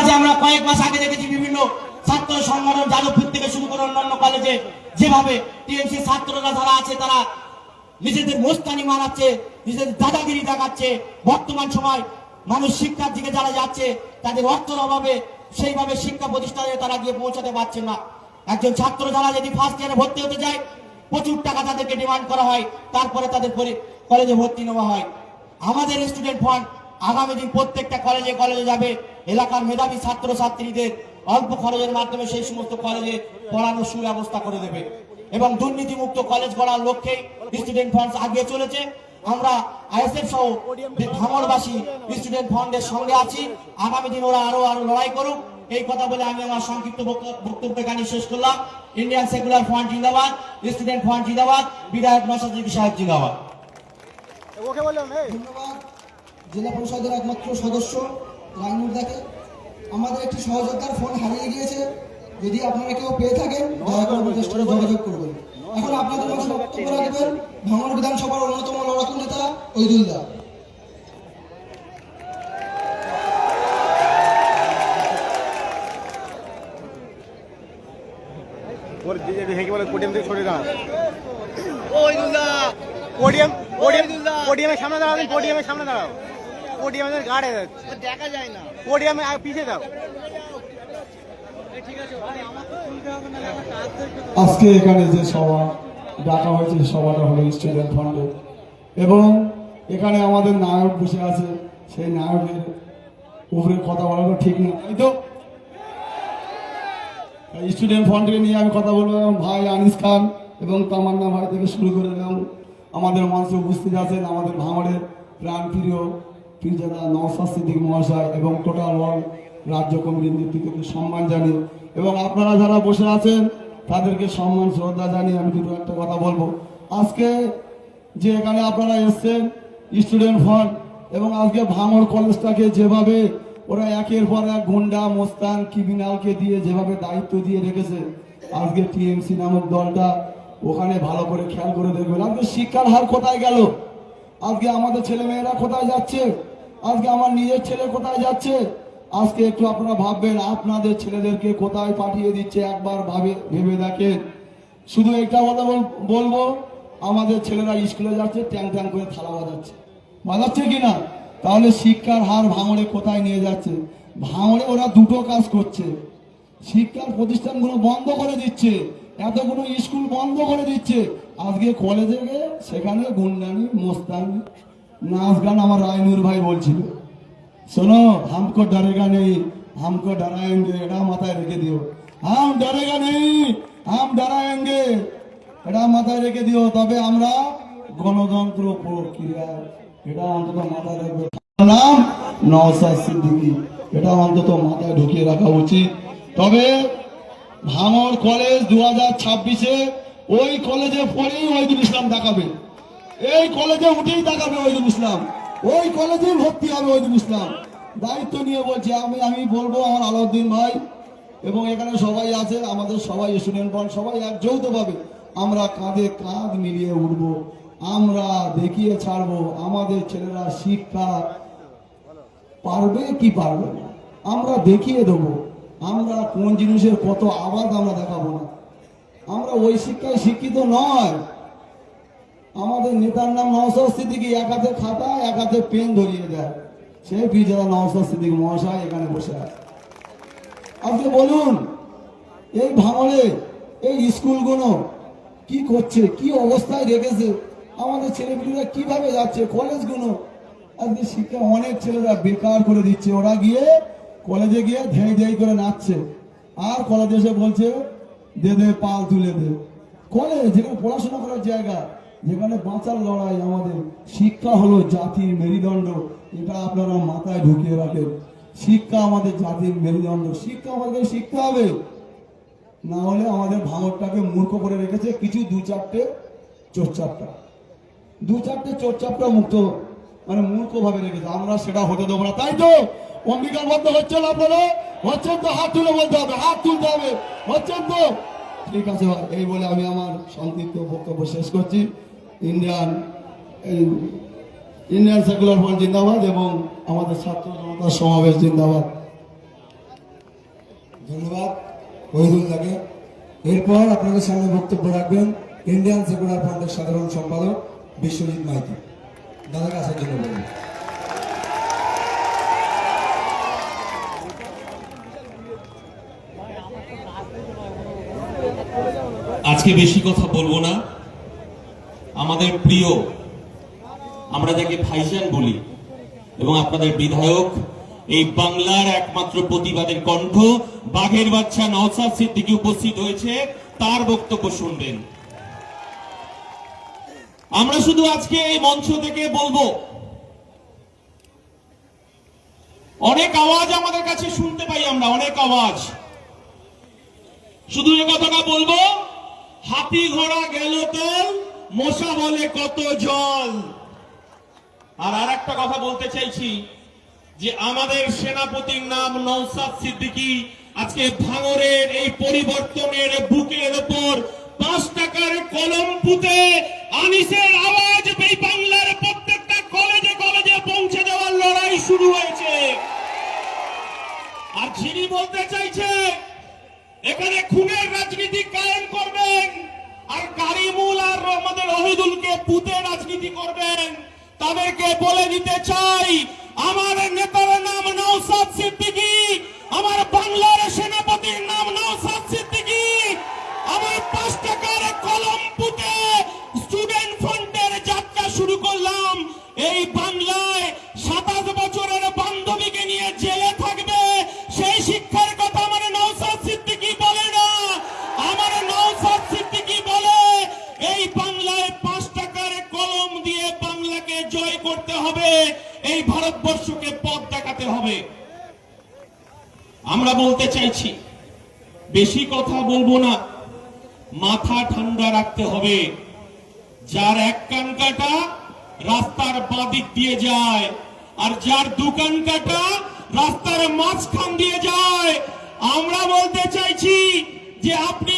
মাঝে আমরা কয়েক মাস আগে দেখেছি বিভিন্ন ছাত্র সংগঠন, যাদবপুর থেকে শুরু করে অন্যান্য কলেজে যেভাবে টিএমসি ছাত্ররা যারা আছে, তারা নিজেদের মোস্তানি মারাচ্ছে নিজেদের দাদাগিরি দেখাচ্ছে। বর্তমান সময় মানুষ শিক্ষার দিকে যারা যাচ্ছে, তাদের অর্থের অভাবে সেইভাবে শিক্ষা প্রতিষ্ঠানে তারা গিয়ে পৌঁছাতে পারছে না। একজন ছাত্র যারা যদি ফার্স্ট ইয়ারে ভর্তি হতে যায়, প্রচুর টাকা তাদেরকে ডিমান্ড করা হয়, তারপরে তাদের কলেজে ভর্তি নেওয়া হয়। আমাদের স্টুডেন্ট ফান্ড আগামী দিন প্রত্যেকটা কলেজে কলেজে যাবে। এলাকার মেধাবী ছাত্র ছাত্রীদের অল্প খরচের মাধ্যমে সেই সমস্ত কলেজে পড়ানোর সুব্যবস্থা করে দেবে। এবং দুর্নীতিমুক্ত কলেজ গড়ার লক্ষ্যে স্টুডেন্ট ফান্ড আগিয়ে চলেছে। আমরা আইএসএফ সহ ভাঙরবাসী স্টুডেন্ট ফান্ডের সঙ্গে আছি। আগামী দিন ওরা আরও আরও লড়াই করুক। এই কথা বলে আমি আমার সংক্ষিপ্ত বক্ত- বক্তব্য এখানে শেষ করলাম। ইন্ডিয়ান সেকুলার ফান্ড জিন্দাবাদ স্টুডেন্ট ফান্ড জিন্দাবাদ বিধায়ক নসাদ সাহেব জিন্দাবাদ ওকে বললাম এই ধন্যবাদ জেলা পরিষদের একমাত্র সদস্য রাইনুর দাকে আমাদের একটি সহযোদ্ধার ফোন হারিয়ে গিয়েছে। যদি আপনারা কেউ পেয়ে থাকেন দয়া করে আমাদের সাথে যোগাযোগ করবেন। এখন আপনাদের মাঝে বক্তব্য রাখবেন ভাঙড় বিধানসভার অন্যতম লড়াকু নেতা ঐদুল দা। ওর দিদি হেঁকে বলে পোডিয়াম থেকে সরে দাঁড়া ওই দুলদা পোডিয়াম পোডিয়াম পোডিয়ামের সামনে দাঁড়াও তুমি পোডিয়ামের সামনে দাঁড়াও। পোডিয়ামের গাড়ে যাচ্ছে দেখা যায় না। পোডিয়ামে পিছিয়ে দাও আজকে এখানে যে সভা ডাকা হয়েছে সভাটা হলো স্টুডেন্ট ফান্ডে এবং এখানে আমাদের নায়ক বসে আছে সেই নায়কের উপরে কথা বলাটা ঠিক না তাই তো? স্টুডেন্ট ফান্ডকে নিয়ে আমি কথা বলব ভাই আনিস খান এবং তামান্না ভাই থেকে শুরু করে এবং আমাদের মঞ্চে উপস্থিত আছেন আমাদের ভাঙড়ের প্রাণপ্রিয় পীরজাদা নওসাদ সিদ্দিক মহাশয় এবং টোটাল ওয়াল রাজ্য কমিটির নেতৃত্বকে সম্মান জানিয়ে এবং আপনারা যারা বসে আছেন, তাদেরকে সম্মান, শ্রদ্ধা জানিয়ে আমি দুটো একটা কথা বলব। আজকে যে এখানে আপনারা এসছেন, স্টুডেন্ট ফান্ড এবং আজকে ভাঙড় কলেজটাকে যেভাবে ওরা একের পর এক গুন্ডা, মোস্তান, ক্রিমিনালকে দিয়ে যেভাবে দায়িত্ব দিয়ে রেখেছে, আজকে টিএমসি নামক দলটা ওখানে ভালো করে খেয়াল করে দেখবেন। আজকে শিক্ষার হার কোথায় গেল? আজকে আমাদের ছেলে মেয়েরা কোথায় যাচ্ছে? আজকে আমার নিজের ছেলে কোথায় যাচ্ছে? আজকে একটু আপনারা ভাববেন, আপনাদের ছেলেদেরকে কোথায় পাঠিয়ে দিচ্ছে? একবার ভাবে, ভেবে দেখেন। শুধু একটা কথা বল- বলব, আমাদের ছেলেরা স্কুলে যাচ্ছে, ট্যাং ট্যাং করে থালা বাজাচ্ছে। বাজাচ্ছে কিনা তাহলে শিক্ষার হার ভাঙড়ে কোথায় নিয়ে যাচ্ছে? ভাঙড়ে ওরা দুটো কাজ করছে। শিক্ষার প্রতিষ্ঠানগুলো বন্ধ করে দিচ্ছে। এতগুলো স্কুল বন্ধ করে দিচ্ছে। আজকে কলেজে গিয়ে সেখানে গুন্ডানি মোস্তানি নাচ গান আমার রায়নুর ভাই বলছিল। শোনো, হামকো ডরেগা নেই, হামকো ডরায়েঙ্গে এটা মাথায় রেখে দিও। হাম ডরেগা নেই, হাম ডরায়েঙ্গে এটা মাথায় রেখে দিও। তবে আমরা গণতন্ত্র প্রক্রিয়া এটা অন্তত মাথায় রাখবে। নাম নওসাদ সিদ্দিকি। এটা অন্তত মাথায় ঢুকিয়ে রাখা উচিত। তবে ভাঙর কলেজ দু হাজার ছাব্বিশে ওই কলেজে পড়েই ওইদুল ইসলাম দেখাবে। এই কলেজে উঠেই দেখাবে ওইদুল ইসলাম। ওই কলেজেই ভর্তি হবে ওইদুল ইসলাম। দায়িত্ব নিয়ে বলছি, আমি আমি বলব আমার আলাউদ্দিন ভাই এবং এখানে সবাই আছে আমাদের সবাই স্টুডেন্ট বল সবাই এক যৌথভাবে আমরা কাঁধে কাঁধ মিলিয়ে উঠব, আমরা দেখিয়ে ছাড়বো, আমাদের ছেলেরা শিক্ষা পারবে কি পারবে আমরা দেখিয়ে দেবো, আমরা কোন জিনিসের কত আবাদ আমরা দেখাবো না। আমরা ওই শিক্ষায় শিক্ষিত নয়। আমাদের নেতার নাম নওসাদ এক হাতে খাতা, এক হাতে পেন ধরিয়ে দেয়। সে বিজয়া নওসাদ মহাশয় এখানে বসে আপনি বলুন, এই ভাঙড়ে এই স্কুলগুলো কি করছে, কি অবস্থায় রেখেছে, আমাদের ছেলেপিলেরা কীভাবে যাচ্ছে, কলেজগুলো? আজকে শিক্ষা অনেক ছেলেরা বেকার করে দিচ্ছে। ওরা গিয়ে কলেজে গিয়ে ধেই ধেই করে নাচছে। আর কলেজে এসে বলছে, দে দে, পাল তুলে দে। কলেজ, যেখানে পড়াশোনা করার জায়গা যেখানে বাঁচার লড়াই আমাদের। শিক্ষা হলো জাতির মেরুদণ্ড, এটা আপনারা মাথায় ঢুকিয়ে রাখেন। শিক্ষা আমাদের জাতির মেরুদণ্ড। শিক্ষা আমাদের শিখতে হবে। না হলে আমাদের ভাঙরটাকে মূর্খ করে রেখেছে কিছু দু চারটে চোরচাপটা। দু চারটে চোরচাপটা মুক্ত মানে মূর্খ ভাবে রেখেছে। আমরা সেটা হতে দেবো না। তাই তো অঙ্গীকার বদ্ধ হচ্ছে না আপনারা? হচ্ছেন তো হাত তুলে বলতে হবে। হাত তুলতে হবে। হচ্ছেন তো ঠিক আছে, এই বলে আমি আমার সংক্ষিপ্ত বক্তব্য শেষ করছি। ইন্ডিয়ান ইন্ডিয়ান সেকুলার ফ্রন্ট জিন্দাবাদ এবং আমাদের ছাত্র জনতার সমাবেশ জিন্দাবাদ। ধন্যবাদ ওহিদুল্লাহকে এরপর আপনাদের সামনে বক্তব্য রাখবেন ইন্ডিয়ান সেকুলার ফ্রন্টের সাধারণ সম্পাদক বিশ্বজিৎ মাইতি। দাদাকে আসার জন্য বলুন। আজকে বেশি কথা বলব না। আমাদের প্রিয়, আমরা যাকে ভাইজান বলি, এবং আপনাদের বিধায়ক, এই বাংলার একমাত্র প্রতিবাদের কণ্ঠ, বাঘের বাচ্চা নওসাদ সিদ্দিকী উপস্থিত হয়েছে, তার বক্তব্য শুনবেন। আমরা শুধু আজকে এই মঞ্চ থেকে বলব, অনেক আওয়াজ আমাদের কাছে শুনতে পাই আমরা, অনেক আওয়াজ। শুধু এ কথাটা বলব হাতি ঘোড়া গেল তোল মশা বলে কত জল। আর আর একটা কথা বলতে চাইছি যে আমাদের সেনাপতির নাম নৌসাদ সিদ্দিকী আজকে ভাঙরের এই পরিবর্তনের বুকের ওপর পাঁচ টাকার কলম পুঁতে আনিসের আওয়াজ এই বাংলার প্রত্যেকটা কলেজে কলেজে পৌঁছে দেওয়ার লড়াই শুরু হয়েছে। আর যিনি বলতে চাইছে, এখানে খুনের রাজনীতি কায়েম আর আমাদের রহিদুলকে পুঁতে রাজনীতি করবেন তাদেরকে বলে দিতে চাই আমার নেতার নাম নৌসাদ ভারতবর্ষকে পথ দেখাতে হবে। আমরা বলতে চাইছি, বেশি কথা বলব না, মাথা ঠান্ডা রাখতে হবে। যার এক কান কাটা রাস্তার বাদিক দিয়ে যায়, আর যার দোকান কাটা রাস্তার মাঝখান দিয়ে যায়। আমরা বলতে চাইছি যে আপনি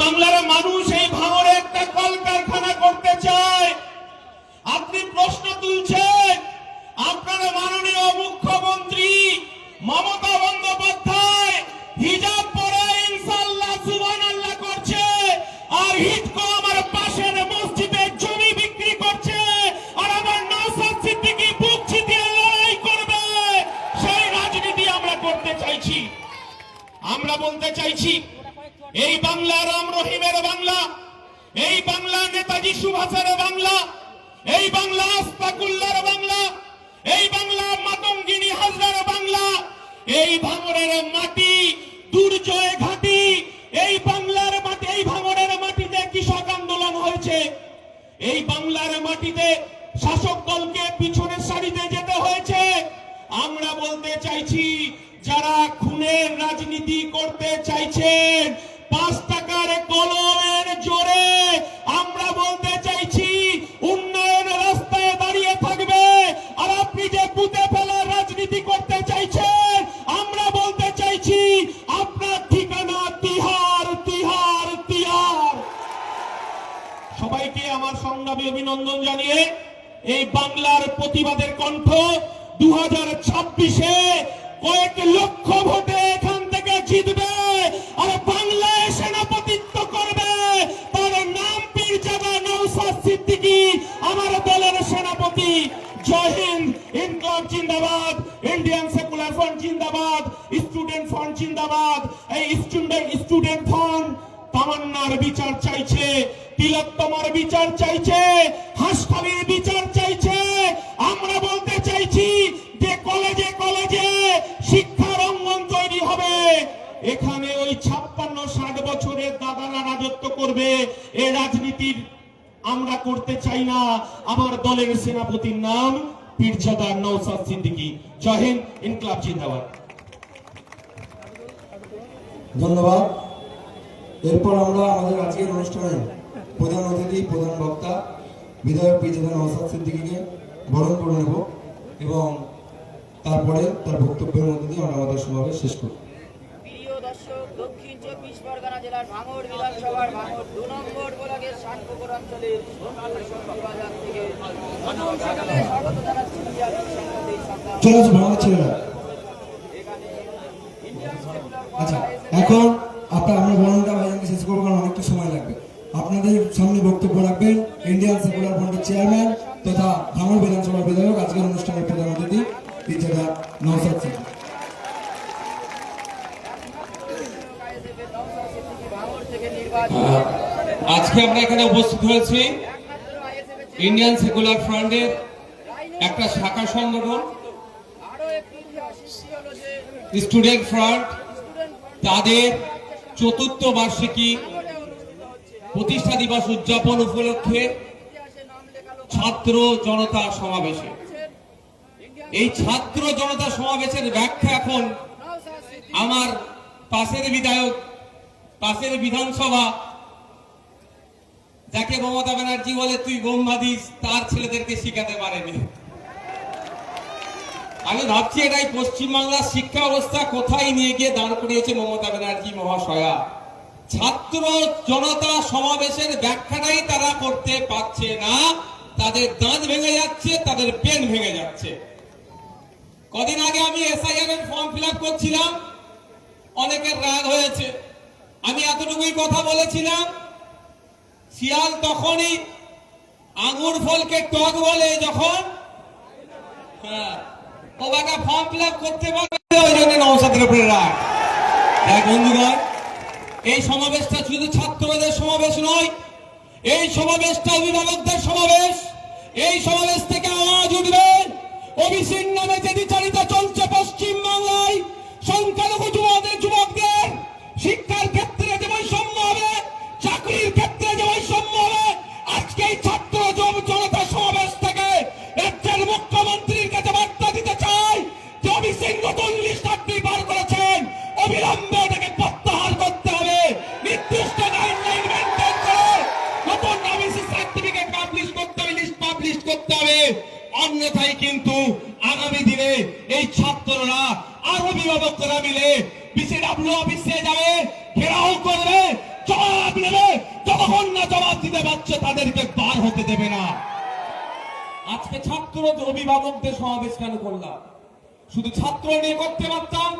বাংলার মানুষ এই ভাঙরে একটা কলকারখানা করতে চায়। আপনি প্রশ্ন তুলছেন, আপনার মাননীয় মুখ্যমন্ত্রী মমতা বন্দ্যোপাধ্যায় হিজাব পরে ইনশাল্লাহ সুবহান আল্লাহ করছে, আর হিটকো আমার পাশের মসজিদে জমি বিক্রি করছে, আর আমার নওসাদ সিদ্দিকী বুক ছিটিয়ে লড়াই করবে। সেই রাজনীতি আমরা করতে চাইছি। আমরা বলতে চাইছি এই বাংলা রাম রহিমের বাংলা, এই বাংলা নেতাজি সুভাষের বাংলা, এই বাংলা আস্তাকুল্লার বাংলা, এই বাংলা মাতঙ্গিনী হাজরার বাংলা, এই ভাঙরের মাটি দুর্জয় ঘাটি, এই বাংলার মাটি, এই ভাঙরের মাটিতে কৃষক আন্দোলন হয়েছে। এই বাংলার মাটিতে শাসক দলকে পিছনের সারিতে যেতে হয়েছে। আমরা বলতে চাইছি, যারা খুনের রাজনীতি করতে চাইছেন পাঁচ টাকার কলমের জোরে আমরা বলতে চাইছি, উন্নয়ন রাস্তায় দাঁড়িয়ে থাকবে। আর আপনি যে বুতে ফেলার রাজনীতি করতে চাইছেন, আমরা বলতে চাইছি, আপনার ঠিকানা তিহার তিহার তিহার। সবাইকে আমার সংগ্রামী অভিনন্দন জানিয়ে এই বাংলার প্রতিবাদের কণ্ঠ দু হাজার ছাব্বিশে কয়েক লক্ষ ভোটে এখান থেকে জিতবে। আর বাংলায় সেনাপতিত্ব করবে। তার নাম পীরজাদা নৌসাদ সিদ্দিকী, আমার দলের সেনাপতি। জয় হিন্দ, ইনকলাব জিন্দাবাদ, ইন্ডিয়ান সেকুলার ফ্রন্ট জিন্দাবাদ, স্টুডেন্ট ফ্রন্ট জিন্দাবাদ। এই স্টুডেন্ট স্টুডেন্ট ফ্রন্ট তামান্নার বিচার চাইছে, তিলোত্তমার বিচার চাইছে, হাসখালির বিচার চাইছে। আমরা বলতে চাইছি যে কলেজে কলেজে শিক্ষার অঙ্গন তৈরি হবে। এখানে ওই ছাপ্পান্ন ষাট বছরের দাদারা রাজত্ব করবে। এ রাজনীতির আমরা করতে চাই না। আমার দলের সেনাপতির নাম পীরজাদা নৌসাদ সিদ্দিকী। জয় ইনকলাব জিন্দাবাদ। ধন্যবাদ। এরপর আমরা আমাদের আজকের অনুষ্ঠানে প্রধান অতিথি, প্রধান বক্তা, বিধায়ক পিজেদার নওসাদ সিদ্দিকীকে বরণ করে নেব এবং তারপরে তার বক্তব্যের মধ্যে দিয়ে আমরা আমাদের সমাবেশ শেষ করব। চব্বিশ পরগনা জেলার ভাঙড় বিধানসভার ভাঙড় দু নম্বর ব্লকের অঞ্চলের আচ্ছা এখন আপনার শেষ অনেকটা সময় লাগবে। আপনাদের সামনে বক্তব্য রাখবেন ইন্ডিয়ান সেকুলার ফ্রন্টের চেয়ারম্যান তথা ভাঙড় বিধানসভার বিধায়ক আজকের অনুষ্ঠানের প্রধান অতিথি পিজেদা নওসাদ সিদ্দিকী ভাঙড় থেকে নির্বাচিত আজকে আমরা এখানে উপস্থিত হয়েছি ইন্ডিয়ান সেকুলার ফ্রন্টের একটা শাখা সংগঠন, স্টুডেন্ট ফ্রন্ট, তাদের চতুর্থ বার্ষিকী প্রতিষ্ঠা দিবস উদযাপন উপলক্ষে ছাত্র জনতা সমাবেশে। এই ছাত্র জনতা সমাবেশের ব্যাখ্যা এখন আমার পাশের বিধায়ক, পাশের বিধানসভা যাকে মমতা ব্যানার্জি বলে তুই বোম্বা দিস, তার ছেলেদেরকে শিখাতে পারেনি। আমি ভাবছি এটাই, পশ্চিমবাংলার শিক্ষা অবস্থা কোথায় নিয়ে গিয়ে দাঁড় করিয়েছে মমতা ব্যানার্জি মহাশয়া। ছাত্র জনতা সমাবেশের ব্যাখ্যাটাই তারা করতে পারছে না। তাদের দাঁত ভেঙে যাচ্ছে, তাদের পেন ভেঙে যাচ্ছে। কদিন আগে আমি এসআইআর এর ফর্ম ফিল করছিলাম। অনেকের রাগ হয়েছে। আমি এতটুকুই কথা বলেছিলাম শিয়াল তখনই আঙুর ফলকে টক বলে যখন? হ্যাঁ। ফর্ম ফিল করতে পারবে বন্ধুগণ, এই সমাবেশটা শুধু ছাত্রদের সমাবেশ নয়, এই সমাবেশটা অভিভাবকদের সমাবেশ, এই সমাবেশ থেকে আওয়াজ উঠবে। ওবিসির নামে যে বিচারিতা চলছে পশ্চিম বাংলায় সংখ্যালঘু বিসিডাব্লিউ অফিসে যাবে, ঘেরাও করবে, জবাব নেবে, যতক্ষণ না জবাব দিতে পারছে তাদেরকে পার হতে দেবে না। আজকে ছাত্র অভিভাবকদের সমাবেশ কেন করলাম? শুধু ছাত্র নিয়ে করতে পারতাম,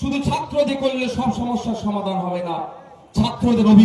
শুধু ছাত্র দিয়ে করলে সব সমস্যার সমাধান হবে না, ছাত্রদের অভি